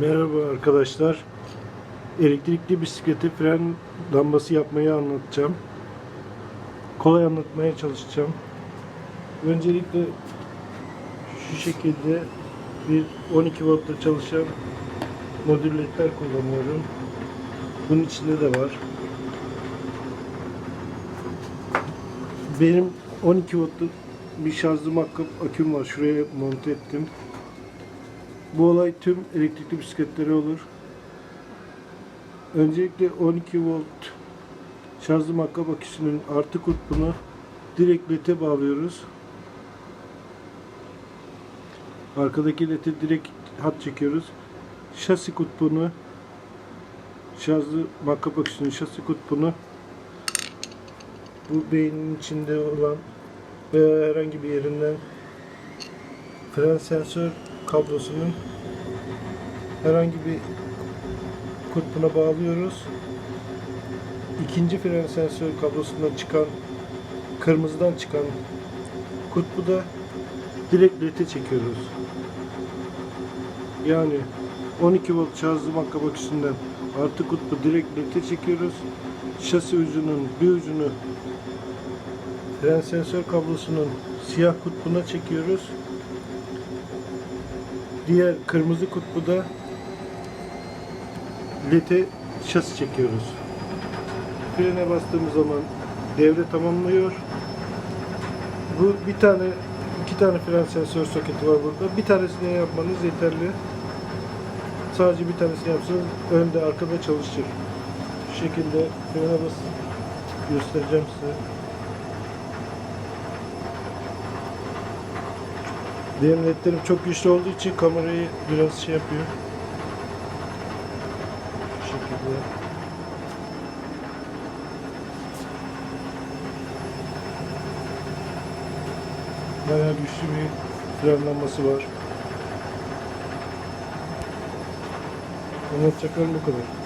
Merhaba arkadaşlar. Elektrikli bisiklete fren lambası yapmayı anlatacağım. Kolay anlatmaya çalışacağım. Öncelikle şu şekilde bir 12 voltta çalışan modülatör kullanıyorum. Bunun içinde de var. Benim 12 voltluk bir şarjlı makkap aküm var. Şuraya monte ettim. Bu olay tüm elektrikli bisikletlere olur. Öncelikle 12 volt şarjlı makkap aküsünün artı kutbunu direkt lete bağlıyoruz. Arkadaki lete direkt hat çekiyoruz. Şasi kutbunu şarjlı makkap aküsünün şasi kutbunu bu beynin içinde olan veya herhangi bir yerinden fren sensör kablosunun herhangi bir kutbuna bağlıyoruz. İkinci fren sensör kablosundan çıkan kırmızıdan çıkan kutbu da direkt lete çekiyoruz. Yani 12 volt şarjlı makkap aküsünden artı kutbu direkt lete çekiyoruz. Şasi ucunun bir ucunu fren sensör kablosunun siyah kutbuna çekiyoruz. Diğer kırmızı kutbu da lete şasi çekiyoruz. Frene bastığımız zaman devre tamamlıyor. Bu bir tane iki tane fren sensör soketi var burada. Bir tanesini yapmanız yeterli. Sadece bir tanesini yapsanız önde arkada çalışır. Şu şekilde frene basıp göstereceğim size. Benim netlerim çok güçlü olduğu için kamerayı biraz şey yapıyor. Şu şekilde. Bayağı güçlü bir frenlenmesi var. Anlatacaklarım bu kadar.